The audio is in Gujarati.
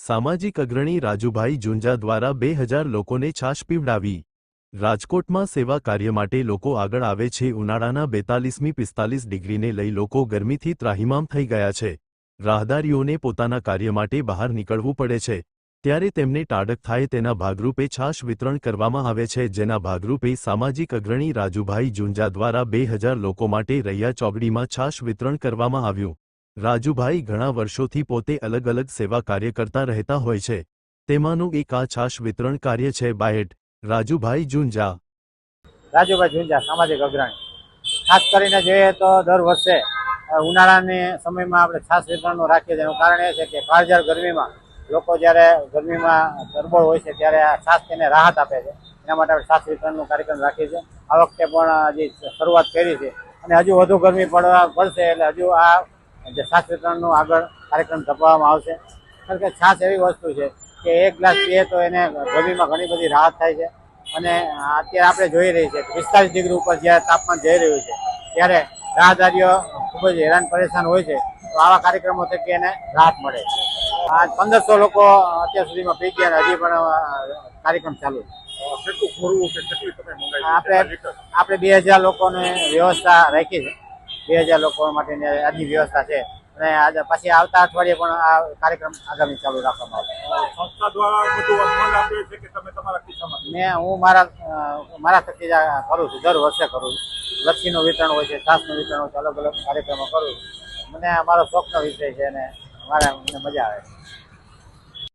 સામાજિક અગ્રણી રાજુભાઈ જુંજા દ્વારા બે હજાર લોકોને છાશ પીવડાવી. રાજકોટમાં સેવા કાર્ય માટે લોકો આગળ આવે છે. ઉનાળાના બેતાલીસમી પિસ્તાલીસ ડિગ્રીને લઈ લોકો ગરમીથી ત્રાહિમામ થઈ ગયા છે. રાહદારીઓને પોતાના કાર્ય માટે બહાર નીકળવું પડે છે. ત્યારે તેમને ટાળક થાય તેના ભાગરૂપે છાશ વિતરણ કરવામાં આવે છે. જેના ભાગરૂપે સામાજિક અગ્રણી રાજુભાઈ જુંજા દ્વારા બે હજાર લોકો માટે રૈયા ચોગડીમાં છાશ વિતરણ કરવામાં આવ્યું. રાજુભાઈ ઘણા વર્ષોથી પોતે અલગ અલગ સેવા કાર્ય કરતા રહેતા હોય છે. તેમાંનું એક આ છાશ વિતરણ કાર્ય છે બાયટ રાજુભાઈ જુંજા. રાજુભાઈ ઝુંઝા સામાજિક અગ્રણી. ખાસ કરીને જોઈએ તો દર વર્ષે ઉનાળાની સમયમાં આપણે છાશ વિતરણનું રાખીએ છીએ. એનું કારણ એ છે કે કાળઝાળ ગરમીમાં, લોકો જ્યારે ગરમીમાં ગરબડ હોય છે ત્યારે આ છાશ તેને રાહત આપે છે. એના માટે આપણે છાસ વિતરણનો કાર્યક્રમ રાખીએ છીએ. આ વખતે પણ હજી શરૂઆત કરી છે, અને હજુ વધુ ગરમી પડવા પડશે એટલે હજુ આ જે છાસ વિતરણનું આગળ કાર્યક્રમ ધપાવવામાં આવશે. કારણ કે છાસ એવી વસ્તુ છે કે એક ગ્લાસ પીએ તો એને ગરમીમાં ઘણી બધી રાહત થાય છે. અને અત્યારે આપણે જોઈ રહી છે પિસ્તાલીસ ડિગ્રી ઉપર જ્યારે તાપમાન જઈ રહ્યું છે ત્યારે રાહદારીઓ ખૂબ જ હેરાન પરેશાન હોય છે. તો આવા કાર્યક્રમો થકી એને રાહત મળે છે. આ પંદરસો લોકો અત્યાર સુધીમાં પી ગયા હજી પણ કાર્યક્રમ ચાલુ છે. આપણે આપણે બે હજાર લોકોને વ્યવસ્થા રાખી છે. બે હજાર લોકો માટેની આજની વ્યવસ્થા છે. અને આજે પછી આવતા અઠવાડિયે પણ આ કાર્યક્રમ આગામી ચાલુ રાખવામાં આવશે. મેં હું મારા મારા થકી કરું છું. દર વર્ષે કરું છું. લસ્સીનું વિતરણ હોય છે છાસનું વિતરણ હોય છે અલગ અલગ કાર્યક્રમો કરું મને અમારો મારો શોખનો વિષય છે અને મારે મને મજા આવે છે.